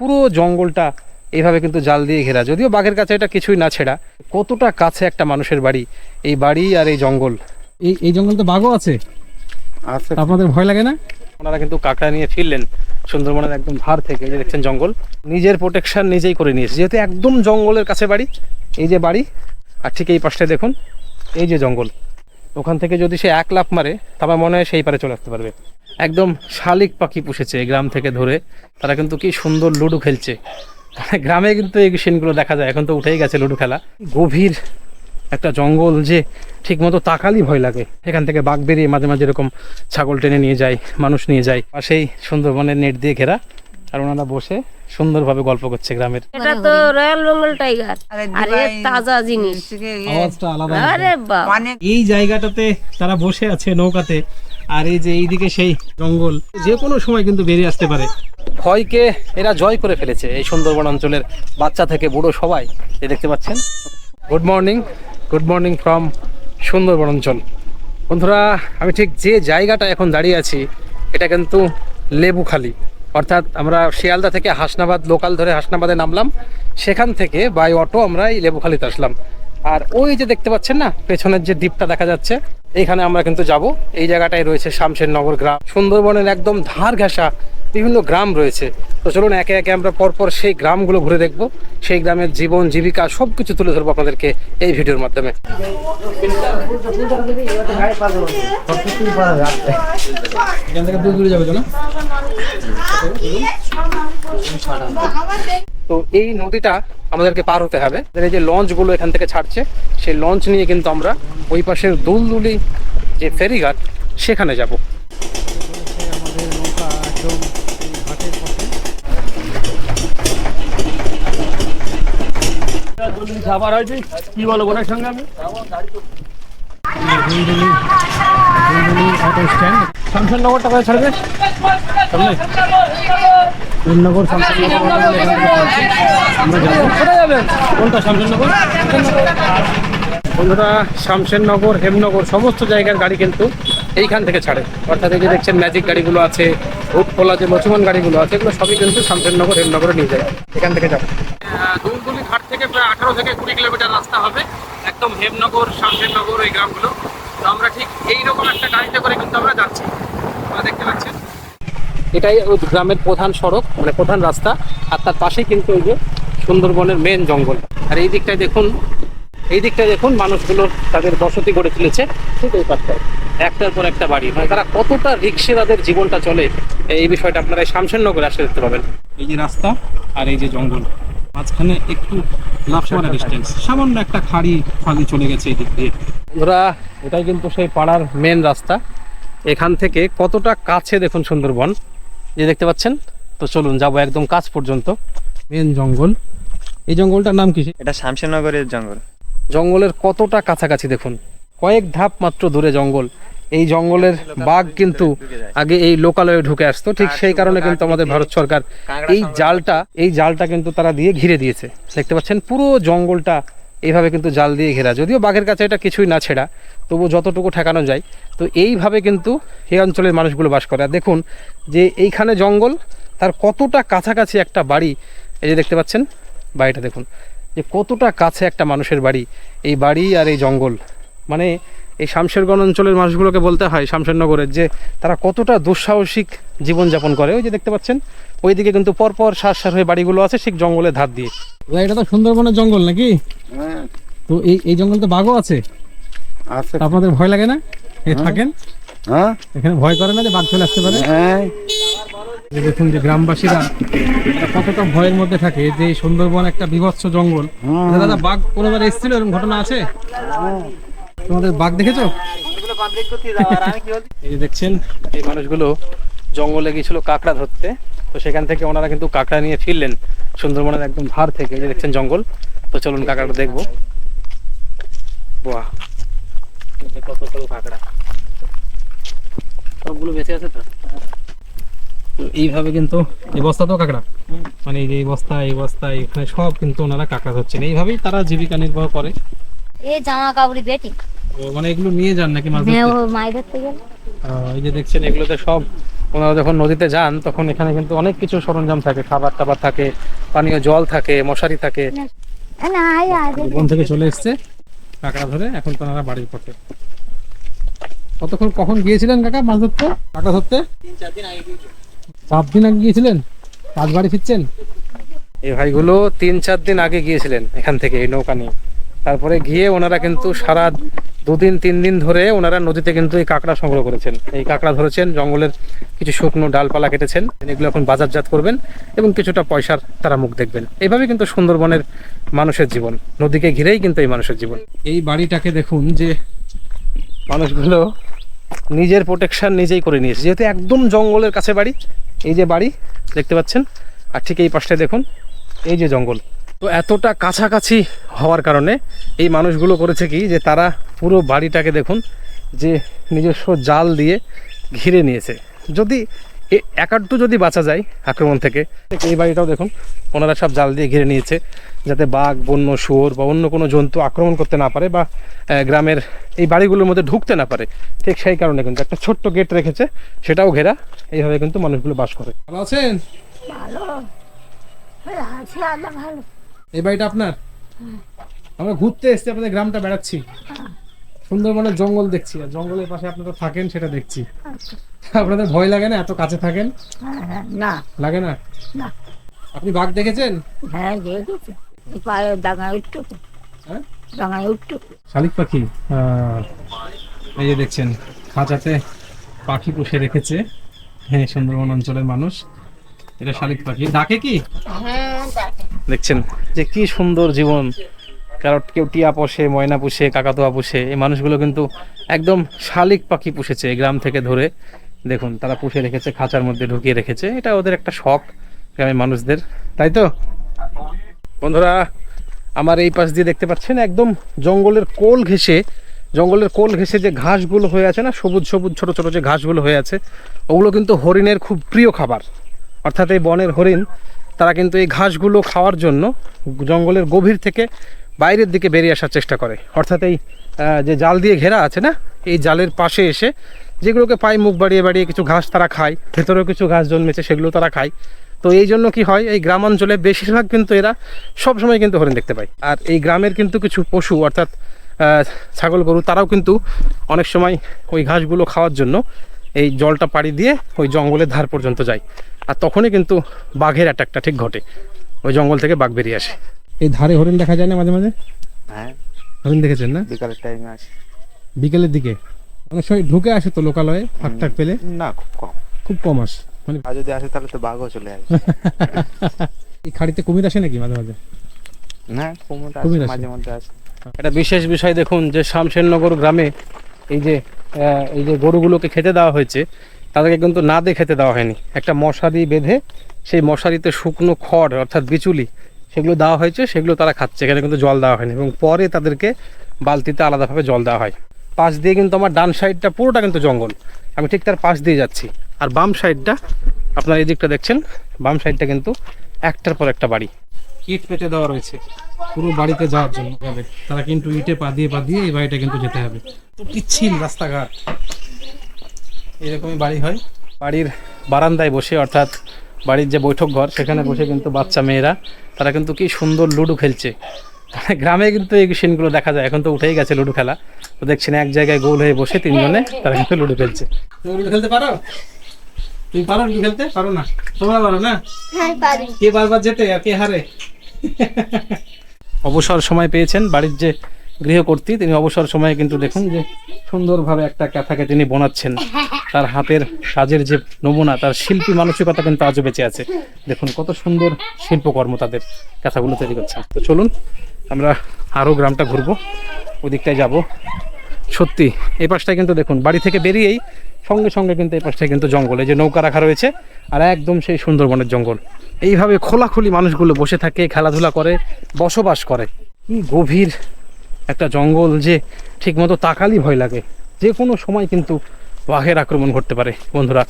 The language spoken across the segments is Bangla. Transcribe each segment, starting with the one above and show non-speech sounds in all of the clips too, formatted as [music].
পুরো জঙ্গলটা এইভাবে কিন্তু জাল দিয়ে ঘেরা। যদিও বাঘের কাছে এটা কিছুই না ছেড়া। কতটা কাছে একটা মানুষের বাড়ি এই বাড়ি আর এই জঙ্গল? এই এই জঙ্গল তো বাঘও আছে? আছে। আপনাদের ভয় লাগে না? ওনারা কিন্তু কাঁকড়া নিয়ে ফিরলেন সুন্দরবনের একদম ধার থেকে এই যে দেখছেন জঙ্গল। নিজের প্রোটেকশন নিজেই করে নিয়েছে। যেহেতু একদম জঙ্গলের কাছে বাড়ি এই যে বাড়ি আর ঠিক এই পাশটায় দেখুন এই যে জঙ্গল। ওখান থেকে যদি সে এক লাফ মারে, তা আমার মনে হয় সেই পারে চলে আসতে পারবে। একদম শালিক পাখি পুষেছে গ্রাম থেকে ধরে। তারা কিন্তু কি সুন্দর লুডো খেলছে। মানে গ্রামে কিন্তু এই সিনগুলো দেখা যায়। এখন তো উঠেই গেছে লুডো খেলা। গভীর একটা জঙ্গল যে ঠিক মতো তাকালেই ভয় লাগে। এখান থেকে বাঘ বেরিয়ে মাঝে মাঝে এরকম ছাগল টেনে নিয়ে যায়, মানুষ নিয়ে যায়। আর সেই সুন্দরবনের নেট দিয়ে ঘেরা। আর ওনারা বসে সুন্দরভাবে গল্প করছে গ্রামের। এটা তো রয়্যাল বেঙ্গল টাইগার আর এর তাজা জিনিস। আওয়াজটা আলাদা আরে বাপ। অনেক এই জায়গাটাতে তারা বসে আছে নৌকাতে আর এই যে এইদিকে সেই জঙ্গল যে কোনো সময় কিন্তু বেরিয়ে আসতে পারে। ভয়কে এরা জয় করে ফেলেছে এই সুন্দরবন অঞ্চলের বাচ্চা থেকে বুড়ো সবাই। এ দেখতে পাচ্ছেন? Good morning good morning from Sundarban অঞ্চল। বন্ধুরা আমি ঠিক যে জায়গাটা এখন দাঁড়িয়ে আছি এটা কিন্তু লেবুখালি। অর্থাৎ আমরা শিয়ালদা থেকে হাসনাবাদ লোকাল ধরে হাসনাবাদে নামলাম। সেখান থেকে বাই অটো আমরা লেবুখালিতে আসলাম। আর ওই যে দেখতে পাচ্ছেন না, পেছনের যে দ্বীপটা দেখা যাচ্ছে, এইখানে আমরা কিন্তু যাব। এই জায়গাটায় রয়েছে শামসের নগর গ্রাম। সুন্দরবনের একদম ধার ঘেঁষা বিভিন্ন গ্রাম রয়েছে। তো চলুন একে একে আমরা পরপর সেই গ্রামগুলো ঘুরে দেখব, সেই গ্রামের জীবন, জীবিকা সব কিছু তুলে ধরবো আপনাদেরকে এই ভিডিওর মাধ্যমে। তো এই নদীটা আমাদেরকে পার হতে হবে। এই যে লঞ্চগুলো এখান থেকে ছাড়ছে, সেই লঞ্চ নিয়ে কিন্তু আমরা ওই পাশের দুলদুলি যে ফেরিঘাট, সেখানে যাব। খাবার হয়েছে কি বলো ওনার সঙ্গে আমি? কোথায় ছাড়বে? সামনে? নগর শামশাননগর আমরা যাব? কোথায় যাবেন কোনটা বন্ধুরা হেমনগর সমস্ত জায়গার গাড়ি কিন্তু এইখান থেকে ছাড়ে। অর্থাৎ এই যে দেখছেন ম্যাজিক গাড়িগুলো আছে ভূতখোলা যে লক্ষ্মণ গাড়িগুলো আছে এগুলো সবই কিন্তু শামশেরনগর হেমনগরে নিয়ে যায়। এখান থেকে যাব। দুলদুলি ঘাট থেকে প্রায় আঠারো থেকে কুড়ি কিলোমিটার রাস্তা হবে। একদম হেমনগর শামশেরনগর ওই গ্রামগুলো। তো আমরা ঠিক এইরকম একটা গাড়িতে করে কিন্তু আমরা যাচ্ছি। আপনারা দেখতে পাচ্ছেন এটাই গ্রামের প্রধান সড়ক মানে প্রধান রাস্তা। আর তার পাশেই কিন্তু ওই যে সুন্দরবনের মেন জঙ্গল। আর এই দিকটায় দেখুন এই দিকটায় দেখুন মানুষগুলো তাদের বসতি গড়ে তুলেছে ঠিক এই পাশটায়। একটার পর একটা বাড়ি। মানে তারা কতটা রিক্সে তাদের জীবনটা চলে এই বিষয়টা আপনারা এই শামশেরনগরে আসলে দেখতে পাবেন। এই যে রাস্তা আর এই যে জঙ্গল মাঝখানে একটু ডিস্টেন্স সামান্য একটা খাড়ি ফালি চলে গেছে এই দিক দিয়ে। ওরা এটাই কিন্তু সেই পাড়ার মেন রাস্তা। এখান থেকে কতটা কাছে দেখুন সুন্দরবন যে দেখতে পাচ্ছেন? তো চলুন যাব একদম কাছ পর্যন্ত। মেন জঙ্গল এই জঙ্গলটার নাম কি? এটা শামশেরনগরের জঙ্গল। জঙ্গলের কতটা কাছাকাছি দেখুন? কয়েক ধাপ মাত্র দূরে জঙ্গল। এই জঙ্গলের বাঘ কিন্তু আগে এই লোকালয়ে ঢুকে আসতো, ঠিক সেই কারণে কিন্তু আমাদের ভারত সরকার এই জালটা এই জালটা কিন্তু তারা দিয়ে ঘিরে দিয়েছে। দেখতে পাচ্ছেন, পুরো জঙ্গলটা এইভাবে কিন্তু জাল দিয়ে ঘেরা। যদিও বাঘের কাছে এটা কিছুই না ছেড়া তবু যতটুকু ঠেকানো যায়। তো এইভাবে কিন্তু এই অঞ্চলের মানুষগুলো বাস করে। আর দেখুন যে এইখানে জঙ্গল, তার কতটা কাছাকাছি একটা বাড়ি, এই যে দেখতে পাচ্ছেন, বাড়িটা দেখুন, যে কতটা কাছে একটা মানুষের বাড়ি, এই বাড়ি আর এই জঙ্গল। মানে এই শামশেরগঞ্জ অঞ্চলের মানুষগুলোকে বলতে হয় শামশেরনগরের যে তারা কতটা দুঃসাহসিক জীবনযাপন করে। ওই যে দেখতে পাচ্ছেন ওইদিকে কিন্তু পরপর সার সার হয়ে বাড়িগুলো আছে ঠিক জঙ্গলের ধার দিয়ে। এটা তো সুন্দরবনের জঙ্গল নাকি? হ্যাঁ, তো এই এই জঙ্গল তো বাঘও আছে? আছে। আপনাদের ভয় লাগে না? এ থাকেন। হ্যাঁ? এখানে ভয় করে না যে বাঘ চলে আসতে পারে? হ্যাঁ। দেখুন যে গ্রামবাসীরা কতটা ভয়ের মধ্যে থাকে যে সুন্দরবন একটা বিভৎস জঙ্গল। আচ্ছা দাদা বাঘ কোনোবার এসেছিল এরকম ঘটনা আছে? তোমাদের বাঘ দেখেছ? এই যে দেখছেন এই মানুষগুলো জঙ্গলে গিয়েছিল কাঁকড়া ধরতে। তো সেখান থেকে ওনারা কিন্তু কাঁকড়া নিয়ে ফিরলেন সুন্দরবনের একদম ধার থেকে। এই যে দেখছেন জঙ্গল। তো চলুন কাঁকড়াটা দেখব। বাহ কত কত কাঁকড়া। সবগুলো বেঁচে আছে তো? তো এইভাবে কিন্তু এই বস্তা তো কাঁকড়া। মানে এই যে এই বস্তা এই বস্তা এখানে সব কিন্তু ওনারা কাঁকড়া ধরছেন। এইভাবেই তারা জীবিকা নির্বাহ করে। এ জামা কাপড় বেটি। তো মানে এগুলো নিয়ে যান নাকি মাছ হ্যাঁ ধরতে? ও মাছ ধরতে গেল এই যে দেখছেন এগুলোতে সব ওনারা যখন নদীতে যান তখন এখানে কিন্তু অনেক কিছু সরঞ্জাম থাকে। খাবার টাবার থাকে পানীয় জল থাকে মশারি থাকে। বন থেকে চলে এসছে কাঁকড়া ধরে এখন তো ওনারা বাড়ির পথে। কতক্ষণ কখন গিয়েছিলেন কাকা মাছ ধরতে? কাঁকড়া ধরতে? চার দিন আগে গিয়েছিলেন। আজ বাড়ি ফিরছেন? এই ভাইগুলো তিন চার দিন আগে গিয়েছিলেন এখান থেকে এই নৌকা নিয়ে। তারপরে গিয়ে ওনারা কিন্তু সারা দুদিন, তিন দিন ধরে ওনারা নদীতে কিন্তু এই কাঁকড়া সংগ্রহ করেছেন। এই কাঁকড়া ধরেছেন, জঙ্গলের কিছু শুকনো ডালপালা কেটেছেন, এগুলো এখন বাজারজাত করবেন এবং কিছুটা পয়সার তারা মুখ দেখবেন। এইভাবে কিন্তু সুন্দরবনের মানুষের জীবন, নদীকে ঘিরেই কিন্তু এই মানুষের জীবন। এই বাড়িটাকে দেখুন যে মানুষগুলো নিজের প্রোটেকশন নিজেই করে নিয়েছে। যেহেতু একদম জঙ্গলের কাছে বাড়ি, এই যে বাড়ি, দেখতে পাচ্ছেন? আর ঠিক এই পাশটায় দেখুন, এই যে জঙ্গল। তো এতটা কাছাকাছি হওয়ার কারণে এই মানুষগুলো করেছে কি যে তারা পুরো বাড়িটাকে দেখুন যে নিজস্ব জাল দিয়ে ঘিরে নিয়েছে। যদি এ- একাড্ডু যদি বাঁচা যায় আক্রমণ থেকে এই বাড়িটাও দেখুন ওনারা সব জাল দিয়ে ঘিরে নিয়েছে যাতে বাঘ বন্য শুয়োর বা অন্য কোনো জন্তু আক্রমণ করতে না পারে বা গ্রামের এই বাড়িগুলোর মধ্যে ঢুকতে না পারে। ঠিক সেই কারণে কিন্তু একটা ছোট্ট গেট রেখেছে সেটাও ঘেরা এইভাবে কিন্তু মানুষগুলো বাস করে। ভালো আছেন? ভালো আছি আল্লাহ ভালো। এই বাড়িটা আপনার? আমরা ঘুরতে এসেছি আপনাদের গ্রামটা বেড়াচ্ছি। সুন্দরবনের জঙ্গল দেখছি আর জঙ্গলের পাশে আপনারা থাকেন সেটা দেখছি। আপনাদের ভয় লাগে না এত কাছে থাকেন? না। লাগে না? না। আপনি বাঘ দেখেছেন? হ্যাঁ দেখেছি। পায়ে ডাঙায় উঠতো হ্যাঁ? ডাঙায় উঠতো শালিক পাখি? এই যে দেখছেন খাঁচাতে পাখি পুষে রেখেছে। হ্যাঁ সুন্দরবন অঞ্চলের মানুষ। এটা শালিক পাখি। ডাকে কি? হ্যাঁ দেখছেন? যে কি সুন্দর জীবন। কারণ কেউ টিয়া পোষে, ময়না পুষে, কাকাতোয়া পুষে, এই মানুষগুলো কিন্তু একদম শালিক পাখি পুষেছে গ্রাম থেকে ধরে। দেখুন, তারা পুষে রেখেছে, খাঁচার মধ্যে ঢুকিয়ে রেখেছে। এটা ওদের একটা শখ গ্রামের মানুষদের, তাই তো? বন্ধুরা, আমার এই পাশ দিয়ে দেখতে পাচ্ছেন, একদম জঙ্গলের কোল ঘেঁষে, জঙ্গলের কোল ঘেঁষে যে ঘাসগুলো হয়ে আছে না, সবুজ সবুজ ছোট ছোট যে ঘাসগুলো হয়ে আছে, ওগুলো কিন্তু হরিণের খুব প্রিয় খাবার। অর্থাৎ এই বনের হরিণ তারা কিন্তু এই ঘাসগুলো খাওয়ার জন্য জঙ্গলের গভীর থেকে বাইরের দিকে বেরিয়ে আসার চেষ্টা করে। অর্থাৎ এই যে জাল দিয়ে ঘেরা আছে না, এই জালের পাশে এসে যেগুলোকে পায়ে মুখ বাড়িয়ে বাড়িয়ে কিছু ঘাস তারা খায়, ভেতরেও কিছু ঘাস জন্মেছে সেগুলো তারা খায়। তো এই জন্য কি হয়, এই গ্রামাঞ্চলে বেশিরভাগ কিন্তু এরা সব সময় কিন্তু হরিণ দেখতে পায়। আর এই গ্রামের কিন্তু কিছু পশু, অর্থাৎ ছাগল গরু, তারাও কিন্তু অনেক সময় ওই ঘাসগুলো খাওয়ার জন্য এই জলটা পাড়ি দিয়ে ওই জঙ্গলের ধার পর্যন্ত যায়। আর তখনই কিন্তু বাঘের অ্যাটাকটা ঠিক ঘটে। ওই জঙ্গল থেকে বাঘ বেরিয়ে আসে। এই ধারে হরিণ দেখা যায় না মাঝে মাঝে? হ্যাঁ। হরিণ দেখেছেন না? বিকালের টাইমে আসে। বিকেলের দিকে? অনেক সময় ঢুকে আসে তো লোকালয়ে ফাঁক টাক পেলে? না খুব কম। খুব কম আসে মানে আর যদি আসে তাহলে তো বাঘও চলে আসে। [laughs] এই খাড়িতে কুমির আসে নাকি মাঝে মাঝে? না কুমির আসে আসে। মাঝে আসে। একটা বিশেষ বিষয় দেখুন যে শামশেরনগর গ্রামে এই যে আহ, এই যে গরুগুলোকে খেতে দেওয়া হয়েছে তাদেরকে কিন্তু না দিয়ে খেতে দেওয়া হয়নি। একটা মশারি বেঁধে সেই মশারিতে শুকনো খড় অর্থাৎ বিচুলি সেগুলো দেওয়া হয়েছে সেগুলো তারা খাচ্ছে। এখানে কিন্তু জল দেওয়া হয়নি এবং পরে তাদেরকে বালতিতে আলাদাভাবে জল দেওয়া হয়। পাশ দিয়ে কিন্তু আমার ডান সাইডটা পুরোটা কিন্তু জঙ্গল। আমি ঠিক তার পাশ দিয়ে যাচ্ছি। আর বাম সাইডটা আপনার এই দিকটা দেখছেন বাম সাইডটা কিন্তু একটার পর একটা বাড়ি। ইট পেতে দেওয়া রয়েছে। পুরো বাড়িতে যাওয়ার জন্য তারা কিন্তু ইটে পা দিয়ে পা দিয়ে এই বাড়িটা কিন্তু যেতে হবে। তো পিচ্ছিল রাস্তাঘাট। এরকমই বাড়ি হয়। বাড়ির বারান্দায় বসে অর্থাৎ বাড়ির যে বৈঠক ঘর সেখানে বসে কিন্তু বাচ্চা মেয়েরা তারা কিন্তু কি সুন্দর লুডো খেলছে। গ্রামে কিন্তু এই সিনগুলো দেখা যায়। এখন তো উঠেই গেছে লুডো খেলা। তো দেখছেন এক জায়গায় গোল হয়ে বসে তিনজনে তারা কিন্তু লুডো খেলছে। লুডো খেলতে পারো? তুমি পারো লুডো খেলতে? পারো না। তোমরা পারো না? হ্যাঁ পারি। কে বারবার যেতে আর কে হারে? অবসর সময় পেয়েছেন বাড়ির যে গৃহকর্ত্রী, তিনি অবসর সময়ে কিন্তু দেখুন যে সুন্দরভাবে একটা ক্যাথাকে তিনি বোনাচ্ছেন। তার হাতের কাজের যে নমুনা, তার শিল্পী মানসিকতা কিন্তু আজও বেঁচে আছে। দেখুন কত সুন্দর শিল্পকর্ম তাদের ক্যাথাগুলো তৈরি করছেন তো চলুন, আমরা আরও গ্রামটা ঘুরবো ওই দিকটায় যাব। সত্যি, এই পাশটায় কিন্তু দেখুন, বাড়ি থেকে বেরিয়েই সঙ্গে সঙ্গে কিন্তু এই পাশটায় কিন্তু জঙ্গল, এই যে নৌকা রাখা রয়েছে, আর একদম সেই সুন্দরবনের জঙ্গল। এইভাবে খোলাখুলি মানুষগুলো বসে থাকে, খেলাধুলা করে, বসবাস করে। কি গভীর একটা জঙ্গল যে ঠিকমতো তাকালি ভয় লাগে। যে কোনো সময় কিন্তু বাঘের আক্রমণ ঘটতে পারে, বন্ধুরা।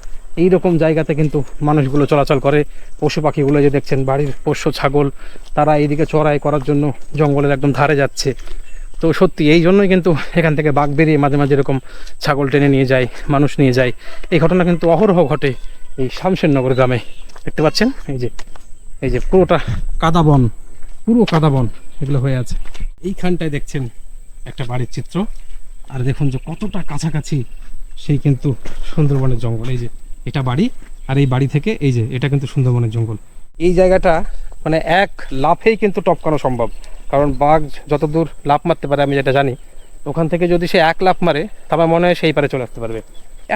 এই রকম জায়গাতে কিন্তু মানুষগুলো চলাচল করে। পশু পাখিগুলো যে দেখছেন, বাড়ির পোষ্য ছাগল, তারা এইদিকে চড়াই করার জন্য জঙ্গলের একদম ধারে যাচ্ছে। তো সত্যি, এই জন্যই কিন্তু এখান থেকে বাঘ বেরিয়ে মাঝে মাঝে এরকম ছাগল টেনে নিয়ে যায়, মানুষ নিয়ে যায়। এই ঘটনা কিন্তু অহরহ ঘটে এই শামশেরনগর গ্রামে। দেখতে পাচ্ছেন? এই যে এই যে পুরোটা কাদা বন পুরো কাদা বন এগুলো হয়ে আছে। এইখানটায় দেখছেন একটা বাড়ির চিত্র। আর দেখুন যে কতটা কাছাকাছি সেই কিন্তু সুন্দরবনের জঙ্গল। এই যে এটা বাড়ি আর এই বাড়ি থেকে এই যে এটা কিন্তু সুন্দরবনের জঙ্গল। এই জায়গাটা মানে এক লাফেই কিন্তু টপকানো সম্ভব। কারণ বাঘ যতদূর লাফ মারতে পারে, আমি যেটা জানি, ওখান থেকে যদি সে এক লাফ মারে, তো আমার মনে হয় সেই পারে চলে আসতে পারবে।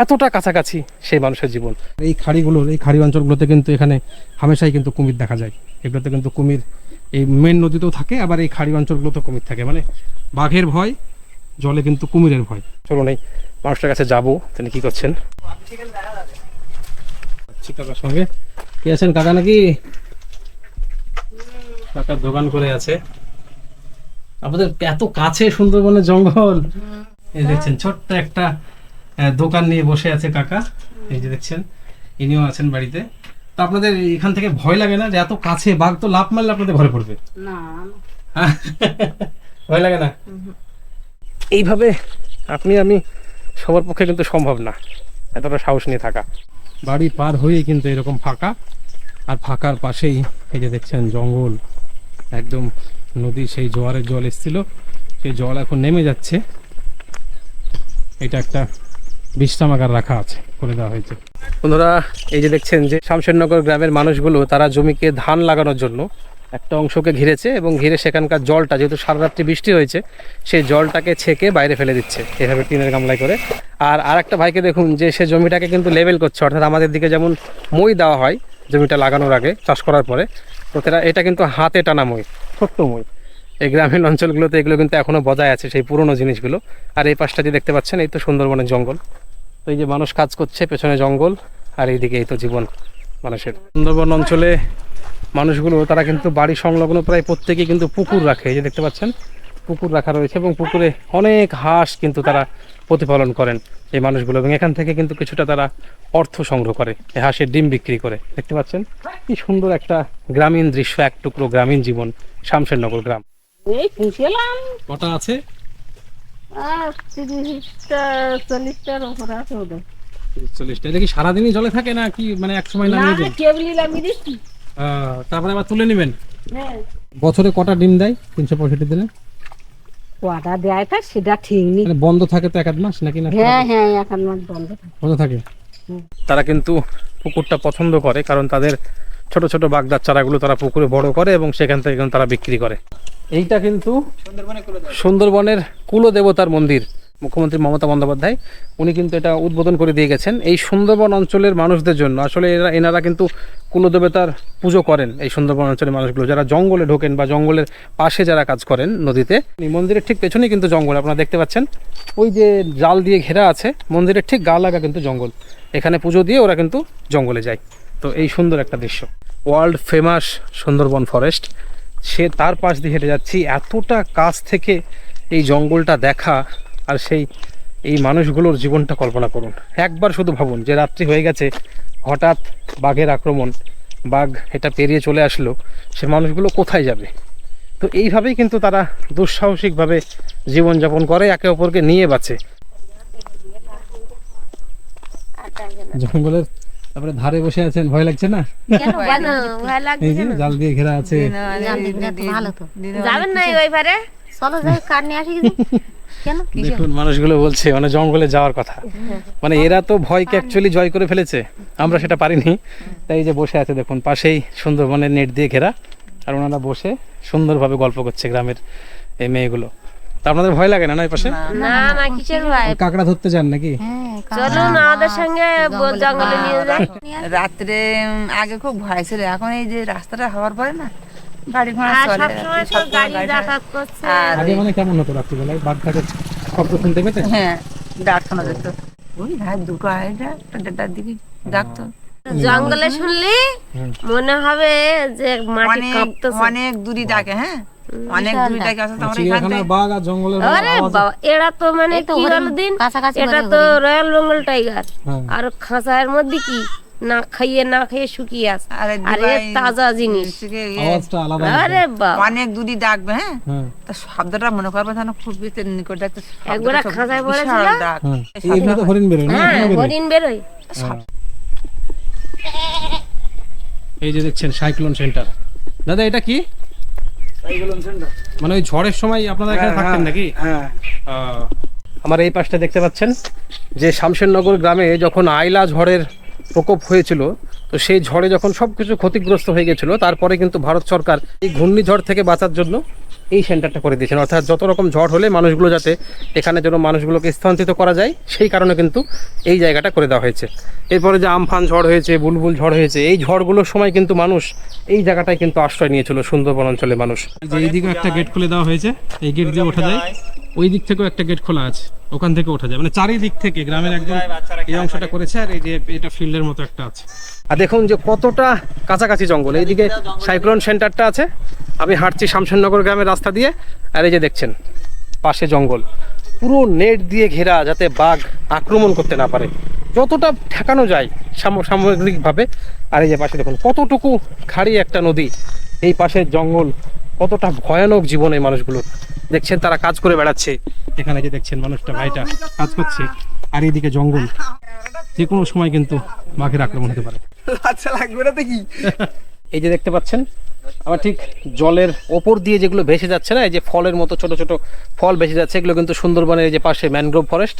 এতটা কাছাকাছি সেই মানুষের জীবন। এই খাড়িগুলোর, এই খাড়ি অঞ্চলগুলোতে কিন্তু এখানে হামেশাই কিন্তু কুমির দেখা যায়। এগুলোতে কিন্তু কুমির এই মেন নদীতেও থাকে আবার এই খাড়ি অঞ্চলগুলোতেও কুমির থাকে। মানে বাঘের ভয় জলে কিন্তু কুমিরের ভয়। চলো এই মানুষটার কাছে যাব তিনি কি করছেন? কাকার সঙ্গে। কি আছেন কাকা নাকি? কাকার দোকান করে আছে। আপনাদের এত কাছে সুন্দরবনের জঙ্গল। এই দেখছেন ছোট্ট একটা দোকান নিয়ে বসে আছে কাকা। এই যে দেখছেন ইনিও আছেন বাড়িতে। তো আপনাদের এখান থেকে ভয় লাগে না যে এত কাছে বাঘ তো লাভ মারলে আপনাদের ঘরে পড়বে? না। হ্যাঁ? ভয় লাগে না? এইভাবে আপনি আমি সবার পক্ষে কিন্তু সম্ভব না এতটা সাহস নিয়ে থাকা। বাড়ি পার হয়ে কিন্তু এরকম ফাঁকা। আর ফাঁকার পাশেই এই যে দেখছেন জঙ্গল একদম নদী সেই জোয়ারের জল এসেছিল। সেই জল এখন নেমে যাচ্ছে। এটা একটা বিশ্রামাগার রাখা আছে, করে দেওয়া হয়েছে। বন্ধুরা, এই যে দেখছেন যে শামশেরনগর গ্রামের মানুষগুলো, তারা জমিকে ধান লাগানোর জন্য একটা অংশকে ঘিরেছে এবং ঘিরে সেখানকার জলটা, যেহেতু সারা রাত্রি বৃষ্টি হয়েছে, সেই জলটাকে ছেঁকে বাইরে ফেলে দিচ্ছে, এভাবে টিনের গামলায় করে। আর আর একটা ভাইকে দেখুন যে সে জমিটাকে কিন্তু লেভেল করছে, অর্থাৎ আমাদের দিকে যেমন মই দেওয়া হয় জমিটা লাগানোর আগে, চাষ করার পরে, তো তারা এটা কিন্তু হাতে টানা মই, ছোট্ট মই। এই গ্রামীণ অঞ্চলগুলোতে এগুলো কিন্তু এখনও বজায় আছে, সেই পুরনো জিনিসগুলো। আর এই পাশটা যে দেখতে পাচ্ছেন, এই তো সুন্দরবনের জঙ্গল। এই যে মানুষ কাজ করছে পেছনে জঙ্গল আর এইদিকে এই তো জীবন মানুষের। সুন্দরবন অঞ্চলে মানুষগুলো তারা কিন্তু বাড়ি সংলগ্ন প্রায় প্রত্যেকেই কিন্তু পুকুর রাখে এই যে দেখতে পাচ্ছেন? পুকুর রাখা রয়েছে এবং পুকুরে অনেক হাঁস কিন্তু তারা প্রতিপালন করেন এই মানুষগুলো এবং এখান থেকে কিন্তু কিছুটা তারা অর্থ সংগ্রহ করে এই হাঁসের ডিম বিক্রি করে। দেখতে পাচ্ছেন? কি সুন্দর একটা গ্রামীণ দৃশ্য এক টুকরো গ্রামীণ জীবন শামশেরনগর গ্রাম। এই কটা আছে আর তিরিশটা চল্লিশটার উপরে আছে ওদের চল্লিশটা। এটা কি সারাদিনই জলে থাকে না কি মানে এক সময় নামিয়ে দেন তারপরে আবার তুলে নেবেন? হ্যাঁ। বছরে কটা ডিম দেয়? তিনশো পঁয়ষট্টি দিনে? কটা দেয় তা সেটা ঠিক নেই। মানে বন্ধ থাকে তো এক আধ মাস নাকি না হ্যাঁ হ্যাঁ এখন মাস বন্ধ থাকে। বন্ধ থাকে। তারা কিন্তু পুকুরটা পছন্দ করে কারণ তাদের ছোট ছোট বাগদার চারাগুলো তারা পুকুরে বড় করে এবং সেখান থেকে তারা বিক্রি করে। এইটা কিন্তু সুন্দরবনের কুলদেবতার মন্দির, মুখ্যমন্ত্রী মমতা বন্দ্যোপাধ্যায়। উনি কিন্তু এটা উদ্বোধন করে দিয়ে গেছেন এই সুন্দরবন অঞ্চলের মানুষদের জন্য। আসলে এরা, এনারা কিন্তু কুলদেবতার পুজো করেন এই সুন্দরবন অঞ্চলের মানুষগুলো। যারা জঙ্গলে ঢোকেন বা জঙ্গলের পাশে যারা কাজ করেন নদীতে মন্দিরের ঠিক পেছনেই কিন্তু জঙ্গল। আপনারা দেখতে পাচ্ছেন, ওই যে জাল দিয়ে ঘেরা আছে, মন্দিরের ঠিক গা লাগা কিন্তু জঙ্গল। এখানে পুজো দিয়ে ওরা কিন্তু জঙ্গলে যায়। তো এই সুন্দর একটা দৃশ্য। ওয়ার্ল্ড ফেমাস সুন্দরবন ফরেস্ট সে তার পাশ দিয়ে হেঁটে যাচ্ছি। এতটা কাছ থেকে এই জঙ্গলটা দেখা আর সেই এই মানুষগুলোর জীবনটা কল্পনা করুন। একবার শুধু ভাবুন যে রাত্রি হয়ে গেছে, হঠাৎ বাঘের আক্রমণ, বাঘ এটা পেরিয়ে চলে আসলো, সে মানুষগুলো কোথায় যাবে? তো এইভাবেই কিন্তু তারা দুঃসাহসিকভাবে জীবনযাপন করে, একে অপরকে নিয়ে বাঁচে। জঙ্গলের তারপরে ধারে বসে আছেন ভয় লাগছে না? এই যে জাল দিয়ে ঘেরা আছে। যাবেন না ওই পারে চলো যাই কার নিয়ে আসি দেখুন মানুষগুলো বলছে মানে জঙ্গলে যাওয়ার কথা। মানে এরা তো ভয়কে অ্যাকচুয়ালি জয় করে ফেলেছে। আমরা সেটা পারিনি। তাই এই যে বসে আছে দেখুন পাশেই সুন্দরবনের নেট দিয়ে ঘেরা। আর ওনারা বসে সুন্দরভাবে গল্প করছে গ্রামের এই মেয়েগুলো। তা আপনাদের ভয় লাগে না না এই পাশে? না না কিসের ভয়? কাঁকড়া ধরতে যান নাকি? চলুন আমাদের সঙ্গে ব- জঙ্গলে নিয়ে যাই রাত্রে আগে খুব ভয় ছিল এখন এই যে রাস্তাটা হওয়ার পরে না গাড়ি ঘোড়া চলে। সবসময় গাড়ি গাড়ি যাতায়াত করছে। আগে মানে কেমন হতো রাত্রিবেলায়? বাঘ টাকের শব্দ শুনতে পেতেন হ্যাঁ ডাক শোনা যেত ওই রাত দুটো আড়াইটা দেড়টার দিকে ডাকতো। জঙ্গলে শুনলি মনে হবে যে মাটি অনেক কাঁপতেছে। অনেক দূরি ডাকে হ্যাঁ? অনেক আমরা এখান থেকে বাঘ আর জঙ্গলের আরে বাবা এরা তো মানে কি দিন? এটা তো রয়্যাল বেঙ্গল টাইগার। হ্যাঁ। আর খাঁচার মধ্যে কি? না খাইয়ে না খাইয়ে শুকিয়ে আছে। আরে আর তাজা জিনিস। আরে বাবা। অনেক দূরই ডাকবে হ্যাঁ? হ্যাঁ। তা শব্দটা মনে করবে যেন খুব বেশি নিকট একটা একবার খাঁচায় পড়েছিল। হ্যাঁ। তো হরিণ বেরোয় না? হ্যাঁ? হরিণ বেরোয়। এই যে দেখছেন সাইক্লোন সেন্টার। দাদা এটা কি? মানে ওই ঝড়ের সময় আপনারা এখানে থাকতেন নাকি? হ্যাঁ। আমার এই পাশটা দেখতে পাচ্ছেন যে শামশেরনগর গ্রামে যখন আইলা ঝড়ের প্রকোপ হয়েছিল তো সেই ঝড়ে যখন সব কিছু ক্ষতিগ্রস্ত হয়ে গেছিল তারপরে কিন্তু ভারত সরকার এই ঘূর্ণিঝড় থেকে বাঁচার জন্য এই সেন্টারটা করে দিয়েছেন। অর্থাৎ যত রকম ঝড় হলে মানুষগুলো যাতে এখানে যেন মানুষগুলোকে স্থানান্তরিত করা যায়, সেই কারণে কিন্তু এই জায়গাটা করে দেওয়া হয়েছে। এরপরে যে আমফান ঝড় হয়েছে, বুলবুল ঝড় হয়েছে, এই ঝড়গুলোর সময় কিন্তু মানুষ এই জায়গাটায় কিন্তু আশ্রয় নিয়েছিল সুন্দরবন অঞ্চলে মানুষ। যে এইদিকে একটা গেট খুলে দেওয়া হয়েছে। এই গেট দিয়ে ওঠা যায়। ওই দিক থেকেও একটা গেট খোলা আছে ওখান থেকে ওঠা যায়। মানে চারিদিক থেকে গ্রামের একদম এই অংশটা করেছে আর এই যে এটা ফিল্ডের মতো একটা আছে। আর দেখুন যে কতটা কাছাকাছি জঙ্গল। এইদিকে সাইক্লোন সেন্টারটা আছে। আমি হাঁটছি শামশেরনগর গ্রামের রাস্তা দিয়ে আর এই যে দেখছেন পাশে জঙ্গল। পুরো নেট দিয়ে ঘেরা যাতে বাঘ আক্রমণ করতে না পারে। যতটা ঠেকানো যায় সাম- সামগ্রিকভাবে আর এই যে পাশে দেখুন কতটুকু খাড়ি একটা নদী। এই পাশের জঙ্গল কতটা ভয়ানক জীবন এই মানুষগুলোর। দেখছেন তারা কাজ করে বেড়াচ্ছে। এখানে যে দেখছেন মানুষটা ভাইটা কাজ করছে। আর এইদিকে জঙ্গল। যে কোনো সময় কিন্তু বাঘের আক্রমণ হতে পারে। আচ্ছা লাগবে না দেখি। এই যে দেখতে পাচ্ছেন আবার ঠিক জলের ওপর দিয়ে যেগুলো ভেসে যাচ্ছে না এই যে ফলের মতো ছোট ছোট ফল ভেসে যাচ্ছে এগুলো কিন্তু সুন্দরবনের এই যে পাশে ম্যানগ্রোভ ফরেস্ট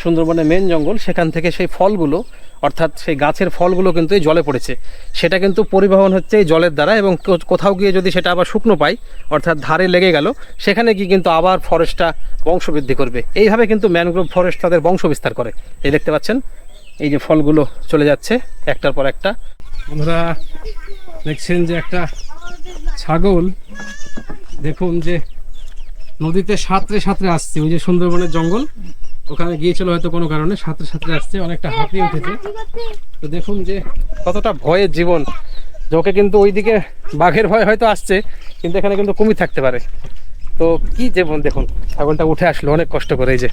সুন্দরবনের মেন জঙ্গল, সেখান থেকে সেই ফলগুলো, অর্থাৎ সেই গাছের ফলগুলো কিন্তু এই জলে পড়েছে। সেটা কিন্তু পরিবহন হচ্ছে এই জলের দ্বারা এবং কোথাও গিয়ে যদি সেটা আবার শুকনো পায় অর্থাৎ ধারে লেগে গেল, সেখানে গিয়ে কিন্তু আবার ফরেস্টটা বংশবৃদ্ধি করবে। এইভাবে কিন্তু ম্যানগ্রোভ ফরেস্ট তাদের বংশ বিস্তার করে। এই দেখতে পাচ্ছেন? এই যে ফলগুলো চলে যাচ্ছে, একটার পর একটা। বন্ধুরা, দেখছেন যে একটা ছাগল, দেখুন যে নদীতে সাঁতরে সাঁতরে আসছে। ওই যে সুন্দরবনের জঙ্গল ওখানে গিয়েছিল হয়তো কোনো কারণে সাঁতরে সাঁতরে আসছে অনেকটা হাঁপিয়ে উঠেছে। তো দেখুন যে কতটা ভয়ের জীবন যে ওকে কিন্তু ওইদিকে বাঘের ভয় হয়তো আসছে কিন্তু এখানে কিন্তু কুমির থাকতে পারে। তো কি জীবন দেখুন ছাগলটা উঠে আসলো অনেক কষ্ট করে এই যে।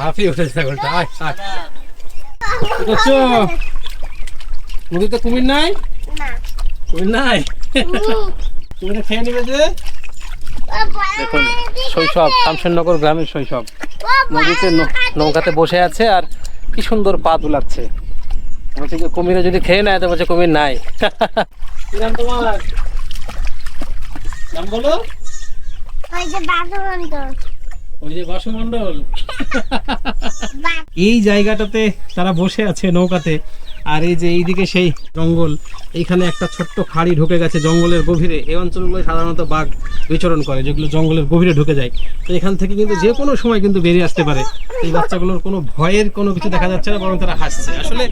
হাঁপিয়ে উঠেছে ছাগলটা আয় আয়। নদীতে কুমির নাই? কুমির নাই? কুমির খেয়ে নিবে যে? দেখুন শৈশব শামশেরনগর গ্রামের শৈশব। নদীতে নৌকাতে বসে আছে আর কি সুন্দর পা দুলাচ্ছে। বলছে যে কুমিরে যদি খেয়ে নেয় তো বলছে কুমির নাই। তোমার? নাম বলো। ওই যে বাসবন্ত ওই যে বাসুমণ্ডল। এই জায়গাটাতে তারা বসে আছে নৌকাতে। আর এই যে এইদিকে সেই জঙ্গল এইখানে একটা ছোট্ট খাড়ি ঢুকে গেছে জঙ্গলের গভীরে। এই অঞ্চলগুলো সাধারণত বাঘ বিচরণ করে যেগুলো জঙ্গলের গভীরে ঢুকে যায়। তো এখান থেকে কিন্তু যে কোনো সময় কিন্তু বেরিয়ে আসতে পারে। এই বাচ্চাগুলোর কোনো ভয়ের কোনো কিছু দেখা যাচ্ছে না বরং তারা হাসছে। আসলে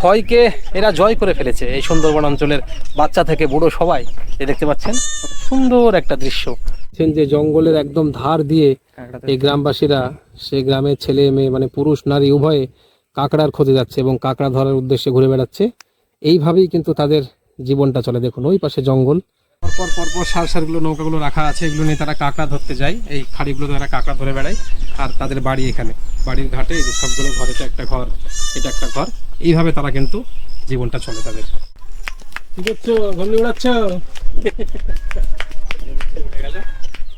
ভয়কে এরা জয় করে ফেলেছে এই সুন্দরবন অঞ্চলের বাচ্চা থেকে বুড়ো সবাই। এ দেখতে পাচ্ছেন? সুন্দর একটা দৃশ্য। যে জঙ্গলের একদম ধার দিয়ে এই গ্রামবাসীরা সে গ্রামের ছেলে মেয়ে মানে পুরুষ নারী উভয়ে কাঁকড়ার খোঁজে যাচ্ছে এবং কাঁকড়া ধরার উদ্দেশ্যে ঘুরে বেড়াচ্ছে। এইভাবেই কিন্তু তাদের জীবনটা চলে। দেখুন, ওই পাশে জঙ্গল। পরপর পরপর সার, সারগুলো, নৌকাগুলো রাখা আছে। এগুলো নিয়ে তারা কাঁকড়া ধরতে যায়। এই খাড়িগুলো তারা কাঁকড়া ধরে বেড়ায়। আর তাদের বাড়ি এখানে। বাড়ির ঘাটে এই সবগুলো ঘর, এটা একটা ঘর, এটা একটা ঘর। এইভাবে তারা কিন্তু জীবনটা চলে তাদের।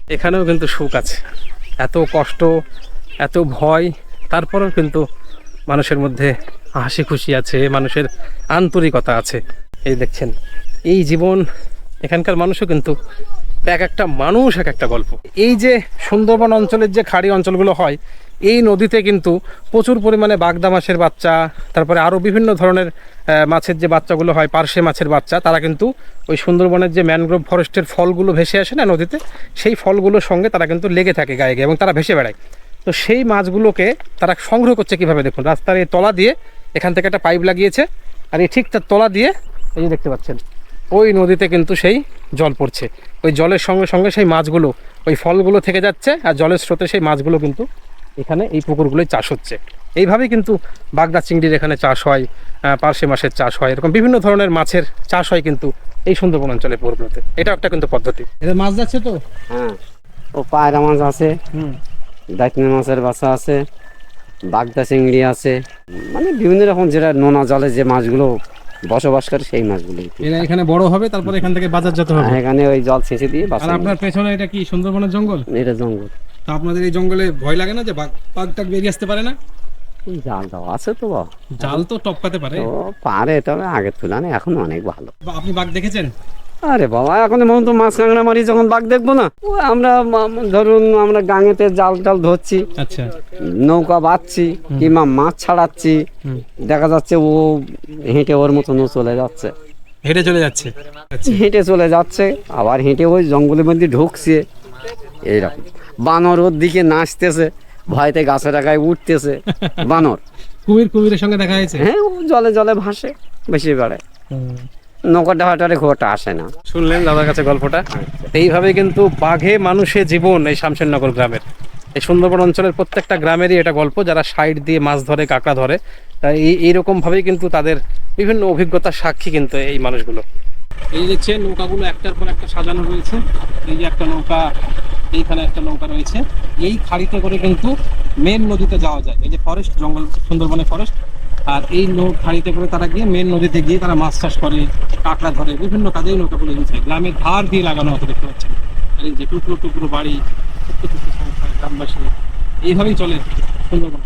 এখানেও কিন্তু সুখ আছে। এত কষ্ট, এত ভয়, তারপরেও কিন্তু মানুষের মধ্যে হাসি খুশি আছে, মানুষের আন্তরিকতা আছে। এই দেখছেন, এই জীবন, এখানকার মানুষও কিন্তু এক একটা মানুষ, এক একটা গল্প। এই যে সুন্দরবন অঞ্চলের যে খাড়ি অঞ্চলগুলো হয়, এই নদীতে কিন্তু প্রচুর পরিমাণে বাগদা মাছের বাচ্চা, তারপরে আরও বিভিন্ন ধরনের মাছের যে বাচ্চাগুলো হয়, পার্শে মাছের বাচ্চা, তারা কিন্তু ওই সুন্দরবনের যে ম্যানগ্রোভ ফরেস্টের ফলগুলো ভেসে আসে না নদীতে, সেই ফলগুলোর সঙ্গে তারা কিন্তু লেগে থাকে গায়ে গায়ে এবং তারা ভেসে বেড়ায়। তো সেই মাছগুলোকে তারা সংগ্রহ করছে কীভাবে দেখুন? রাস্তার এই তলা দিয়ে এখান থেকে একটা পাইপ লাগিয়েছে আর এই ঠিক তার তলা দিয়ে এই যে দেখতে পাচ্ছেন ওই নদীতে কিন্তু সেই জল পড়ছে। ওই জলের সঙ্গে সঙ্গে সেই মাছগুলো ওই ফলগুলো থেকে যাচ্ছে আর জলের স্রোতে সেই মাছগুলো কিন্তু এখানে এই পুকুরগুলোই চাষ হচ্ছে। এইভাবেই কিন্তু বাগদা চিংড়ির এখানে চাষ হয় পার্শে মাছের চাষ হয় এরকম বিভিন্ন ধরনের মাছের চাষ হয় কিন্তু এই সুন্দরবন অঞ্চলে পুকুরগুলোতে। এটা একটা কিন্তু পদ্ধতি। এটা মাছ যাচ্ছে তো? হ্যাঁ। ও পায়রা মাছ আছে। হুম। দাঁতনে মাছের বাসা আছে বাগদা চিংড়ি আছে মানে বিভিন্ন রকম যেটা নোনা জলে যে মাছগুলো বসবাস করে সেই মাছগুলো এরা এখানে বড় হবে তারপর এখান থেকে বাজার যেতে হবে? এখানে ওই জল ছেঁচে দিয়ে আর আপনার পেছনে এটা কি সুন্দরবনের জঙ্গল? এটা জঙ্গল। তা আপনাদের এই জঙ্গলে ভয় লাগে না যে বাঘ বাঘ টাক বেরিয়ে আসতে পারে না? জাল আছে তো। জাল তো টপকাতে পারে। পারে তবে আগের তুলনায় এখন অনেক ভালো। আপনি বাঘ দেখেছেন? আরে বাবা এখন মনে তো মাছ কাঁকড়া মারি যখন বাঘ দেখব না আমরা ধরুন আমরা গাঙেতে জাল টাল ধরছি আচ্ছা। নৌকা বাঁধছি কিংবা মাছ ছাড়াচ্ছি দেখা যাচ্ছে ও হেঁটে ওর মতন ও চলে যাচ্ছে। হেঁটে চলে যাচ্ছে? আচ্ছা। হেঁটে চলে যাচ্ছে আবার হেঁটে ওই জঙ্গলের মধ্যে ঢুকছে এইরকম। বানর ওর দিকে নাচতেছে ভয়তে গাছের আগায় উঠতেছে বানর। কুমির কুমিরের সঙ্গে দেখা হয়েছে? হ্যাঁ ও জলে জলে ভাসে বেশি বেড়ে নৌকা ডাহাটারে খুব একটা আসে না। শুনলেন দাদার কাছে গল্পটা? এইভাবে কিন্তু বাঘে মানুষের জীবন এই শামশেরনগর গ্রামের। এই সুন্দরবন অঞ্চলের প্রত্যেকটা গ্রামেরই এটা গল্প যারা সাইড দিয়ে মাছ ধরে কাঁকড়া ধরে তা এই এইরকম ভাবেই কিন্তু তাদের বিভিন্ন অভিজ্ঞতার সাক্ষী কিন্তু এই মানুষগুলো। এই দেখছেন নৌকাগুলো একটার পর একটা সাজানো রয়েছে এই যে একটা নৌকা এইখানে একটা নৌকা রয়েছে এই খাড়িতে করে কিন্তু মেন নদীতে যাওয়া যায়। এই যে ফরেস্ট জঙ্গল সুন্দরবনে ফরেস্ট আর এই নৌ খাড়িতে করে তারা গিয়ে মেন নদীতে গিয়ে তারা মাছ চাষ করে, কাঁকড়া ধরে, বিভিন্ন কাজেই নৌকাগুলো ইউজ হয়। গ্রামের ধার দিয়ে লাগানো হতো দেখতে পাচ্ছেন। আর এই যে টুকরো টুকরো বাড়ি, ছোট্ট ছোট্ট সংসার, গ্রামবাসী, এইভাবেই চলে সুন্দরবন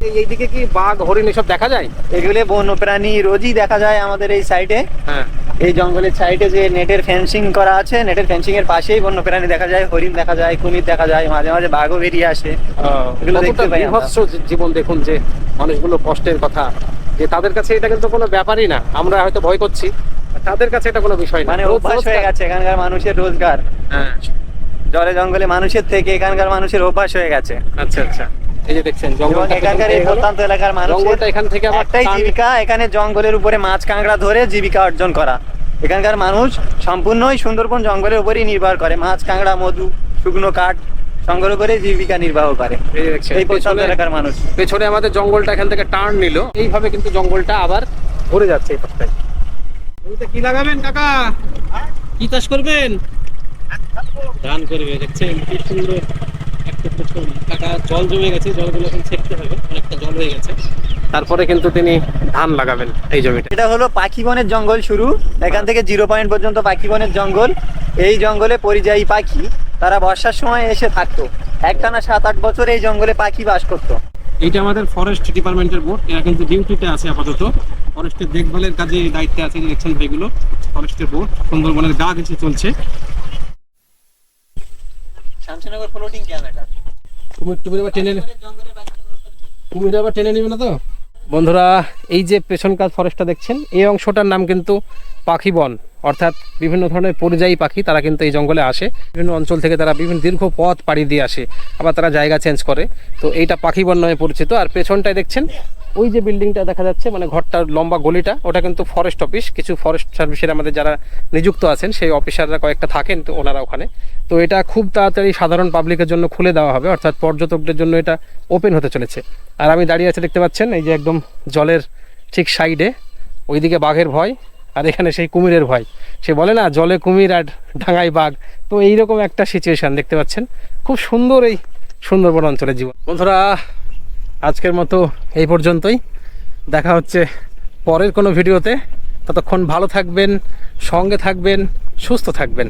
এইদিকে কি বাঘ হরিণ এসব দেখা যায়? এগুলো বন্যপ্রাণী রোজই দেখা যায় আমাদের এই সাইডে হ্যাঁ। এই জঙ্গলের সাইডে যে নেটের ফেন্সিং করা আছে নেটের ফেন্সিং এর পাশেই বন্যপ্রাণী দেখা যায় হরিণ দেখা যায় কুমির দেখা যায় মাঝে মাঝে বাঘও বেরিয়ে আসে। এগুলো দেখতে পাই জীবন দেখুন যে মানুষগুলো কষ্টের কথা। যে তাদের কাছে এটা কিন্তু কোনো ব্যাপারই না আমরা হয়তো ভয় করছি তাদের কাছে এটা কোনো বিষয় না। মানে অভ্যাস হয়ে গেছে এখানকার মানুষের রোজগার। হ্যাঁ। জলে জঙ্গলে মানুষের থেকে এখানকার মানুষের অভ্যাস হয়ে গেছে। আচ্ছা আচ্ছা। এই যে দেখছেন জঙ্গলটা এখানকার এই কেমন গেল? প্রত্যন্ত এলাকার মানুষের জঙ্গলটা এখান থেকে আবার একটাই জীবিকা এখানে জঙ্গলের উপরে মাছ কাঁকড়া ধরে জীবিকা অর্জন করা। এখানকার মানুষ সম্পূর্ণই সুন্দরবন জঙ্গলের উপরেই নির্ভর করে। মাছ কাঁকড়া মধু শুকনো কাঠ সংগ্রহ করে জীবিকা নির্বাহ করে। এই যে প্রত্যন্ত এলাকার মানুষ। পেছনে আমাদের জঙ্গলটা এখান থেকে টার্ন নিল। এইভাবে কিন্তু জঙ্গলটা আবার ঘুরে যাচ্ছে এই জমিতে কি লাগাবেন কাকা? কি চাষ করবেন? ধান করবে দেখছেন? কি সুন্দর। একটা প্রথম কাকা জল জমে গেছে জলগুলো এখন ছেড়তে হবে অনেকটা জল হয়ে গেছে। তারপরে কিন্তু তিনি ধান লাগাবেন এই জমিটা এটা হলো পাখি বনের জঙ্গল শুরু। এখান থেকে জিরো পয়েন্ট পর্যন্ত পাখি বনের জঙ্গল। এই জঙ্গলে পরিযায়ী পাখি তারা বর্ষার সময় এসে থাকতো। একটানা সাত আট বছর এই জঙ্গলে পাখি বাস করতো। এইটা আমাদের ফরেস্ট ডিপার্টমেন্টের বোর্ড এরা কিন্তু ডিউটিতে আছে আপাতত। ফরেস্টের দেখভালের কাজে দায়িত্বে আছে এই যে ভাইগুলো। ফরেস্টের বোর্ড সুন্দরবনের গা ঘেঁষে চলছে। শামসনগর ফ্লোটিং আবার টেনে কুমির আবার টেনে নেবে না তো? বন্ধুরা, এই যে পেছনকার ফরেস্টটা দেখছেন, এই অংশটার নাম কিন্তু পাখি বন। অর্থাৎ বিভিন্ন ধরনের পরিযায়ী পাখি, তারা কিন্তু এই জঙ্গলে আসে। বিভিন্ন অঞ্চল থেকে তারা বিভিন্ন দীর্ঘ পথ পাড়ি দিয়ে আসে। আবার তারা জায়গা চেঞ্জ করে। তো এইটা পাখি বন নামে পরিচিত। আর পেছনটায় দেখছেন ওই যে বিল্ডিংটা দেখা যাচ্ছে মানে ঘরটার লম্বা গলিটা, ওটা কিন্তু ফরেস্ট অফিস কিছু ফরেস্ট সার্ভিসের আমাদের যারা নিযুক্ত আছেন, সেই অফিসাররা কয়েকটা থাকেন তো ওনারা ওখানে। তো এটা খুব তাড়াতাড়ি সাধারণ পাবলিকের জন্য খুলে দেওয়া হবে, অর্থাৎ পর্যটকদের জন্য এটা ওপেন হতে চলেছে। আর আমি দাঁড়িয়ে আছে, দেখতে পাচ্ছেন, এই যে একদম জলের ঠিক সাইডে ওইদিকে বাঘের ভয়, আর এখানে সেই কুমিরের ভয়। সে বলে না, জলে কুমির আর ডাঙায় বাঘ। তো এইরকম একটা সিচুয়েশন দেখতে পাচ্ছেন। খুব সুন্দর এই সুন্দরবন অঞ্চলের জীবন। বন্ধুরা আজকের মতো এই পর্যন্তই। দেখা হচ্ছে পরের কোনো ভিডিওতে। ততক্ষণ ভালো থাকবেন, সঙ্গে থাকবেন, সুস্থ থাকবেন।